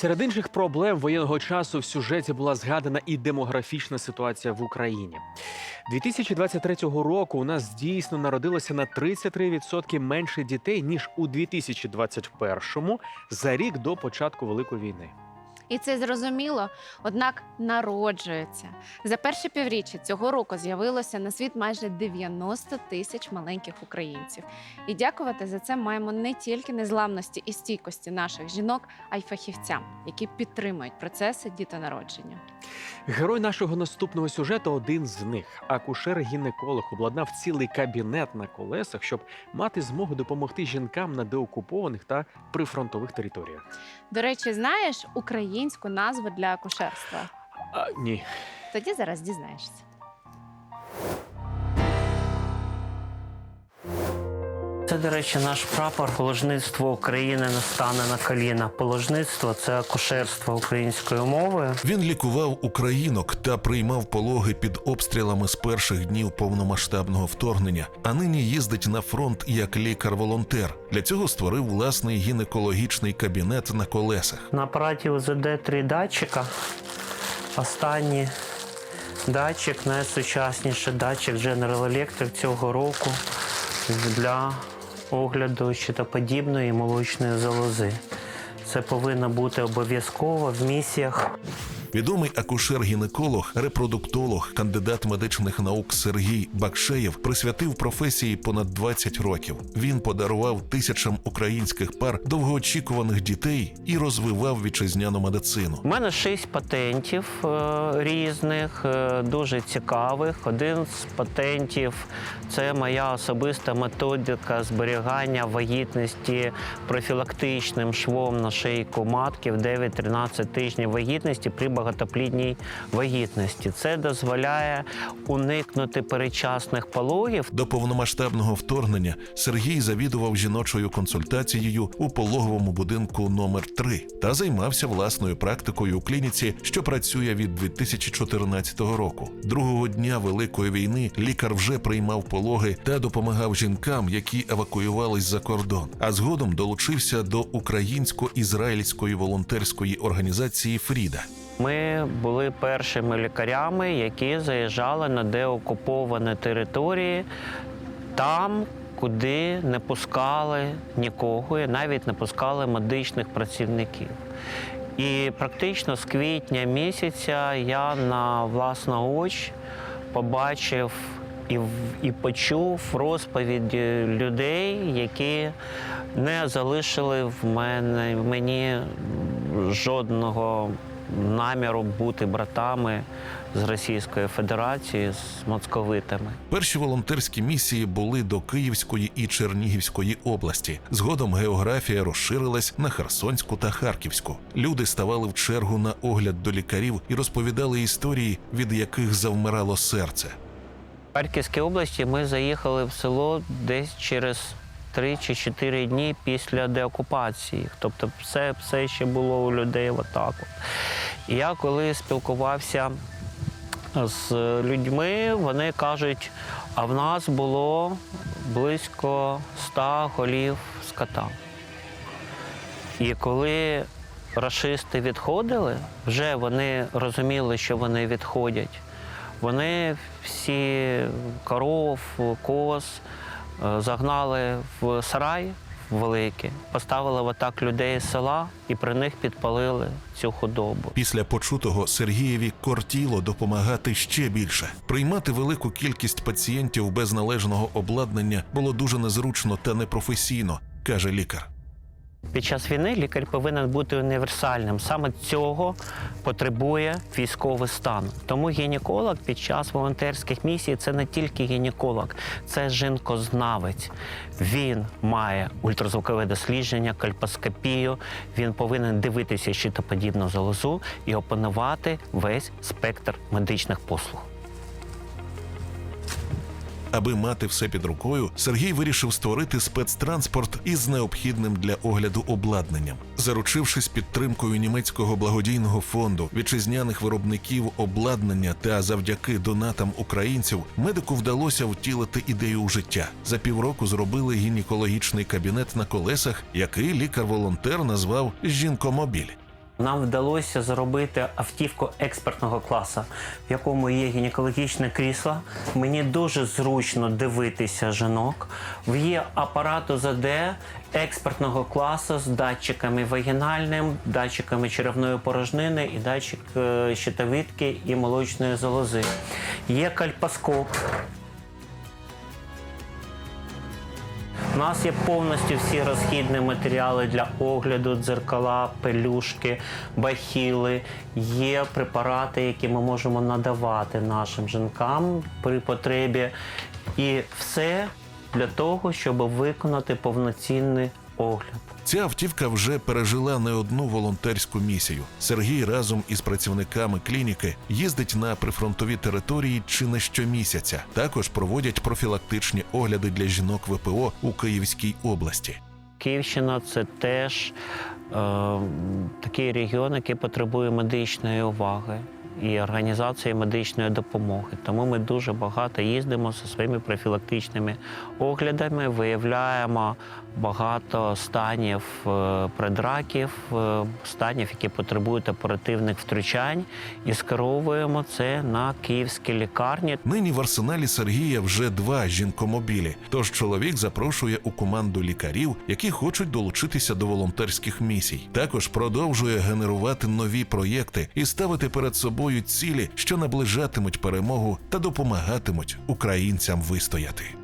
Серед інших проблем воєнного часу в сюжеті була згадана і демографічна ситуація в Україні. 2023 року у нас дійсно народилося на 33% менше дітей ніж у 2021 за рік до початку Великої війни. І це зрозуміло, однак народжується. За перше півріччя цього року з'явилося на світ майже 90 тисяч маленьких українців. І дякувати за це маємо не тільки незламності і стійкості наших жінок, а й фахівцям, які підтримують процеси дітонародження. Герой нашого наступного сюжету один з них. Акушер-гінеколог обладнав цілий кабінет на колесах, щоб мати змогу допомогти жінкам на деокупованих та прифронтових територіях. До речі, знаєш українську назву для кошерства? А, ні, Тоді зараз дізнаєшся. Це, до речі, наш прапор положництво України не стане на коліна. Положництво це акушерство українською мовою. Він лікував українок та приймав пологи під обстрілами з перших днів повномасштабного вторгнення, а нині їздить на фронт як лікар-волонтер. Для цього створив власний гінекологічний кабінет на колесах. На апараті УЗД три датчика. Останній датчик, найсучасніший датчик General Electric цього року для огляду щитоподібної молочної залози. Це повинно бути обов'язково в місіях Відомий акушер-гінеколог, репродуктолог, кандидат медичних наук Сергій Бакшеєв присвятив професії понад 20 років. Він подарував тисячам українських пар довгоочікуваних дітей і розвивав вітчизняну медицину. У мене шість патентів е, різних, е, дуже цікавих. Один з патентів це моя особиста методика зберігання вагітності профілактичним швом на шийку матки в 9-13 тижнів вагітності при багатоплідній вагітності. Це дозволяє уникнути передчасних пологів До повномасштабного вторгнення Сергій завідував жіночою консультацією у пологовому будинку номер 3 та займався власною практикою у клініці, що працює від 2014 року. Другого дня Великої війни лікар вже приймав пологи та допомагав жінкам, які евакуювались за кордон. А згодом долучився до українсько-ізраїльської волонтерської організації Фріда. Ми були першими лікарями, які заїжджали на деокуповані території там, куди не пускали нікого, і навіть не пускали медичних працівників. І практично з квітня місяця я на власну очі побачив і, і почув розповіді людей, які не залишили в мене мені жодного наміру бути братами з Російської Федерації, з московитами. Перші волонтерські місії були до Київської і Чернігівської області. Згодом географія розширилась на Херсонську та Харківську. Люди ставали в чергу на огляд до лікарів і розповідали історії, від яких завмирало серце. В Харківській області ми заїхали в село десь через 3 чи 4 дні після деокупації. Тобто, все, все ще було у людей отак. От. І я коли спілкувався з людьми, вони кажуть, а в нас було близько 100 голів скота. І коли рашисти відходили, вже вони розуміли, що вони відходять. Вони всі коров, коз загнали в сарай великий, поставили в отак людей з села і при них підпалили цю худобу. Після почутого Сергієві кортіло допомагати ще більше. Приймати велику кількість пацієнтів без належного обладнання було дуже незручно та непрофесійно, каже лікар. Під час війни лікар повинен бути універсальним. Саме цього потребує військовий стан. Тому гінеколог під час волонтерських місій це не тільки гінеколог, це жінкознавець. Він має ультразвукове дослідження, кальпоскопію. Він повинен дивитися щитоподібну залозу і опанувати весь спектр медичних послуг. Аби мати все під рукою, Сергій вирішив створити спецтранспорт із необхідним для огляду обладнанням. Заручившись підтримкою німецького благодійного фонду, вітчизняних виробників обладнання та завдяки донатам українців, медику вдалося втілити ідею у життя. За півроку зробили гінекологічний кабінет на колесах, який лікар-волонтер назвав жінкомобіль. Нам вдалося зробити автівку експертного класу, в якому є гінекологічне крісло. Мені дуже зручно дивитися жінок. Є апарат УЗД експертного класу з датчиками вагінальним, датчиками черевної порожнини і датчик е, щитовидки і молочної залози. Є кальпоскоп. Нас є повністю всі розхідні матеріали для огляду, дзеркала, пелюшки, бахіли. Є препарати, які ми можемо надавати нашим жінкам при потребі. І все для того, щоб виконати повноцінний огляд. Ця автівка вже пережила не одну волонтерську місію. Сергій разом із працівниками клініки їздить на прифронтові території чи не щомісяця. Також проводять профілактичні огляди для жінок ВПО у Київській області. Київщина це теж е, такий регіон, який потребує медичної уваги і організації медичної допомоги. Тому ми дуже багато їздимо зі своїми профілактичними оглядами, виявляємо багато станів е, предраків, е, станів, які потребують оперативних втручань, і скеровуємо це на київські лікарні. Нині в арсеналі Сергія вже два жінкомобілі. Тож чоловік запрошує у команду лікарів, які хочуть долучитися до волонтерських місій. Також продовжує генерувати нові проєкти і ставити перед собою цілі, що наближатимуть перемогу та допомагатимуть українцям вистояти.